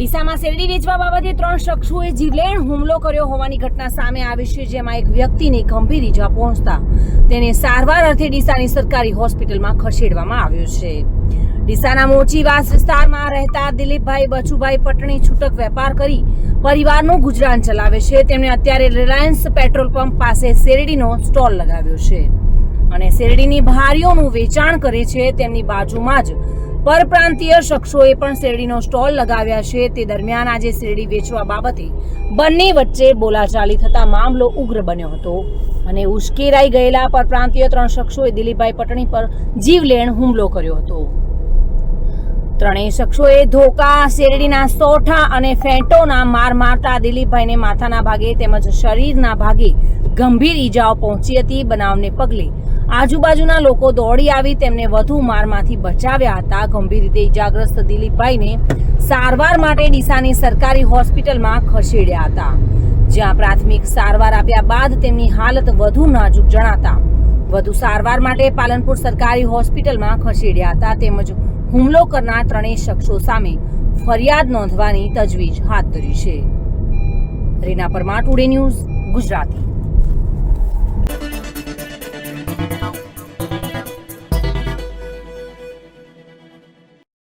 ડીસામાં શેરડી વેચવા બાબતે ત્રણ શખ્સોએ જીવલેણ હુમલો કર્યો હોવાની ઘટના સામે આવી છે, જેમાં એક વ્યક્તિને ગંભીર ઈજા પહોંચતા તેને સારવાર અર્થે ડીસાની સરકારી હોસ્પિટલમાં ખસેડવામાં આવ્યો છે. ડીસાના મોચીવાસ વિસ્તારમાં રહેતા દિલીપભાઈ બચુભાઈ પટણી છૂટક વેપાર કરી પરિવારનું ગુજરાન ચલાવે છે. તેમણે અત્યારે રિલાયન્સ પેટ્રોલ પંપ પાસે શેરડીનો સ્ટોલ લગાવ્યો છે અને શેરડીની ભારીઓનું વેચાણ કરે છે. તેમની બાજુમાં જ પરપ્રાંતીય શખ્સોએ પણ શેરડીનો સ્ટોલ લગાવ્યા છે. તે દરમિયાન આજે શેરડી વેચવા બાબતે બંને વચ્ચે બોલાચાલી થતા મામલો ઉગ્ર બન્યો હતો અને ઉશ્કેરાઈ ગયેલા પરપ્રાંતીય ત્રણ શખ્સોએ દિલીપભાઈ પટણી પર જીવલેણ હુમલો કર્યો હતો. ત્રણેય શખ્સોએ ધોકા, શેરડીના સોઠા અને ફેંટોના માર મારતા દિલીપભાઈને માથાના ભાગે તેમજ શરીરના ભાગે ગંભીર ઈજાઓ પહોંચી હતી. બનાવને પગલે આજુબાજુના લોકો દોડી આવી તેમને વધુ મારમાંથી બચાવ્યા હતા. ગંભીર રીતે ઈજાગ્રસ્ત દિલીપભાઈને સારવાર માટે ડીસાની સરકારી હોસ્પિટલમાં ખસેડ્યા હતા. જ્યાં પ્રાથમિક સારવાર આપ્યા બાદ તેમની હાલત વધુ નાજુક જણાતા વધુ સારવાર માટે પાલનપુર સરકારી હોસ્પિટલમાં ખસેડ્યા હતા તેમજ હુમલો કરનાર ત્રણેય શખ્સો સામે ફરિયાદ નોંધવાની તજવીજ હાથ ધરી છે. Reena Parmar, today news Gujarati.